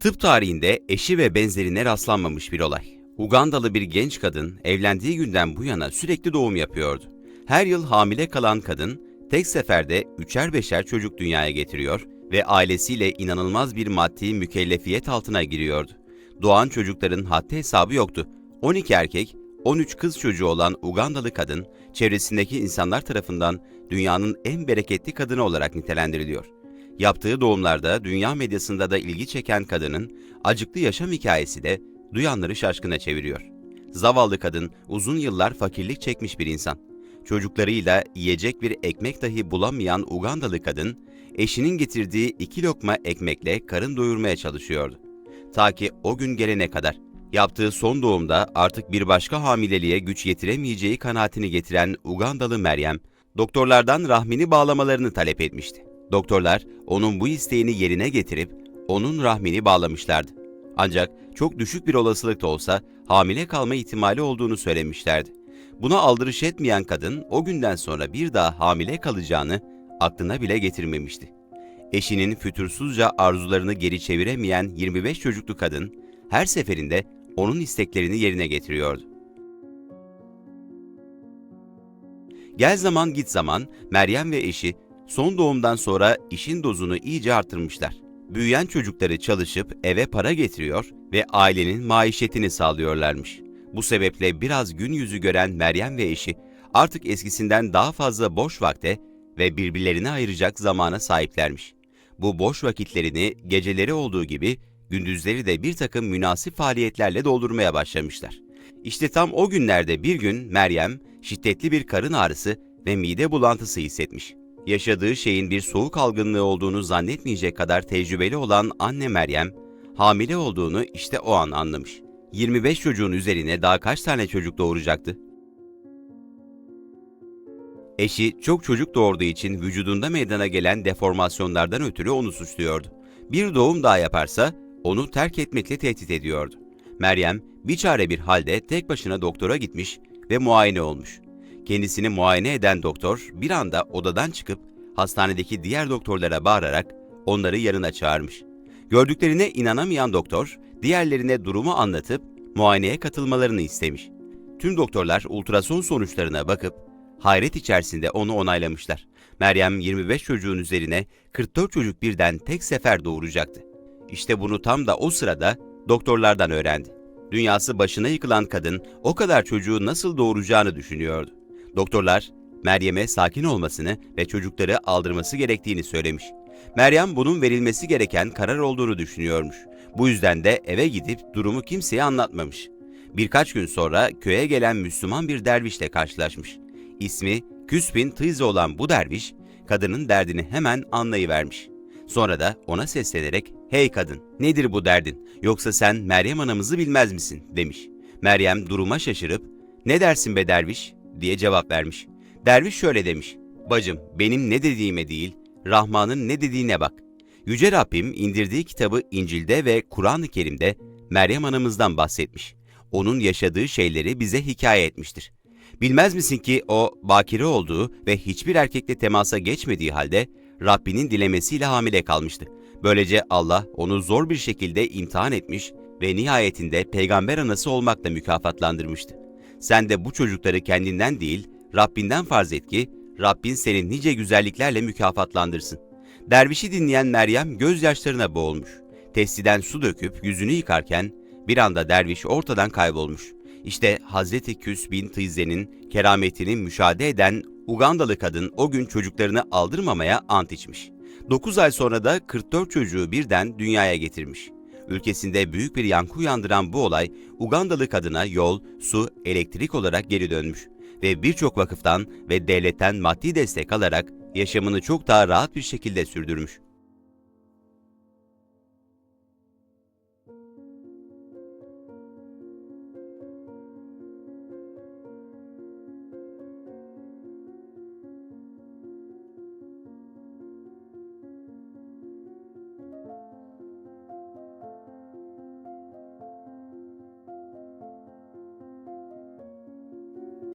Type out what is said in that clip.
Tıp tarihinde eşi ve benzerine rastlanmamış bir olay. Ugandalı bir genç kadın evlendiği günden bu yana sürekli doğum yapıyordu. Her yıl hamile kalan kadın tek seferde üçer beşer çocuk dünyaya getiriyor ve ailesiyle inanılmaz bir maddi mükellefiyet altına giriyordu. Doğan çocukların haddi hesabı yoktu. 12 erkek, 13 kız çocuğu olan Ugandalı kadın, çevresindeki insanlar tarafından dünyanın en bereketli kadını olarak nitelendiriliyor. Yaptığı doğumlarda dünya medyasında da ilgi çeken kadının acıklı yaşam hikayesi de duyanları şaşkına çeviriyor. Zavallı kadın uzun yıllar fakirlik çekmiş bir insan. Çocuklarıyla yiyecek bir ekmek dahi bulamayan Ugandalı kadın, eşinin getirdiği iki lokma ekmekle karın doyurmaya çalışıyordu. Ta ki o gün gelene kadar yaptığı son doğumda artık bir başka hamileliğe güç yetiremeyeceği kanaatini getiren Ugandalı Meryem, doktorlardan rahmini bağlamalarını talep etmişti. Doktorlar onun bu isteğini yerine getirip onun rahmini bağlamışlardı. Ancak çok düşük bir olasılık da olsa hamile kalma ihtimali olduğunu söylemişlerdi. Buna aldırış etmeyen kadın o günden sonra bir daha hamile kalacağını aklına bile getirmemişti. Eşinin fütursuzca arzularını geri çeviremeyen 25 çocuklu kadın her seferinde onun isteklerini yerine getiriyordu. Gel zaman git zaman Meryem ve eşi son doğumdan sonra işin dozunu iyice artırmışlar. Büyüyen çocukları çalışıp eve para getiriyor ve ailenin maişetini sağlıyorlarmış. Bu sebeple biraz gün yüzü gören Meryem ve eşi artık eskisinden daha fazla boş vakte ve birbirlerine ayıracak zamana sahiplermiş. Bu boş vakitlerini geceleri olduğu gibi gündüzleri de bir takım münasip faaliyetlerle doldurmaya başlamışlar. İşte tam o günlerde bir gün Meryem şiddetli bir karın ağrısı ve mide bulantısı hissetmiş. Yaşadığı şeyin bir soğuk algınlığı olduğunu zannetmeyecek kadar tecrübeli olan anne Meryem, hamile olduğunu işte o an anlamış. 25 çocuğun üzerine daha kaç tane çocuk doğuracaktı? Eşi çok çocuk doğurduğu için vücudunda meydana gelen deformasyonlardan ötürü onu suçluyordu. Bir doğum daha yaparsa onu terk etmekle tehdit ediyordu. Meryem bir çare bir halde tek başına doktora gitmiş ve muayene olmuş. Kendisini muayene eden doktor bir anda odadan çıkıp hastanedeki diğer doktorlara bağırarak onları yanına çağırmış. Gördüklerine inanamayan doktor diğerlerine durumu anlatıp muayeneye katılmalarını istemiş. Tüm doktorlar ultrason sonuçlarına bakıp hayret içerisinde onu onaylamışlar. Meryem 25 çocuğun üzerine 44 çocuk birden tek sefer doğuracaktı. İşte bunu tam da o sırada doktorlardan öğrendi. Dünyası başına yıkılan kadın o kadar çocuğu nasıl doğuracağını düşünüyordu. Doktorlar Meryem'e sakin olmasını ve çocukları aldırması gerektiğini söylemiş. Meryem bunun verilmesi gereken karar olduğunu düşünüyormuş. Bu yüzden de eve gidip durumu kimseye anlatmamış. Birkaç gün sonra köye gelen Müslüman bir dervişle karşılaşmış. İsmi Küsbin Tıyze olan bu derviş, kadının derdini hemen anlayıvermiş. Sonra da ona seslenerek, ''Hey kadın, nedir bu derdin? Yoksa sen Meryem anamızı bilmez misin?'' demiş. Meryem duruma şaşırıp, ''Ne dersin be derviş?'' diye cevap vermiş. Derviş şöyle demiş, ''Bacım, benim ne dediğime değil, Rahman'ın ne dediğine bak. Yüce Rabbim indirdiği kitabı İncil'de ve Kur'an-ı Kerim'de Meryem anamızdan bahsetmiş. Onun yaşadığı şeyleri bize hikaye etmiştir. Bilmez misin ki o bakire olduğu ve hiçbir erkekle temasa geçmediği halde Rabbinin dilemesiyle hamile kalmıştı. Böylece Allah onu zor bir şekilde imtihan etmiş ve nihayetinde peygamber anası olmakla mükafatlandırmıştı. Sen de bu çocukları kendinden değil, Rabbinden farz et ki, Rabbin seni nice güzelliklerle mükafatlandırsın. Dervişi dinleyen Meryem gözyaşlarına boğulmuş. Testiden su döküp yüzünü yıkarken bir anda derviş ortadan kaybolmuş. İşte Hazreti Küs bin Tıyze'nin kerametini müşahede eden Ugandalı kadın o gün çocuklarını aldırmamaya ant içmiş. 9 ay sonra da 44 çocuğu birden dünyaya getirmiş. Ülkesinde büyük bir yankı uyandıran bu olay Ugandalı kadına yol, su, elektrik olarak geri dönmüş ve birçok vakıftan ve devletten maddi destek alarak yaşamını çok daha rahat bir şekilde sürdürmüş.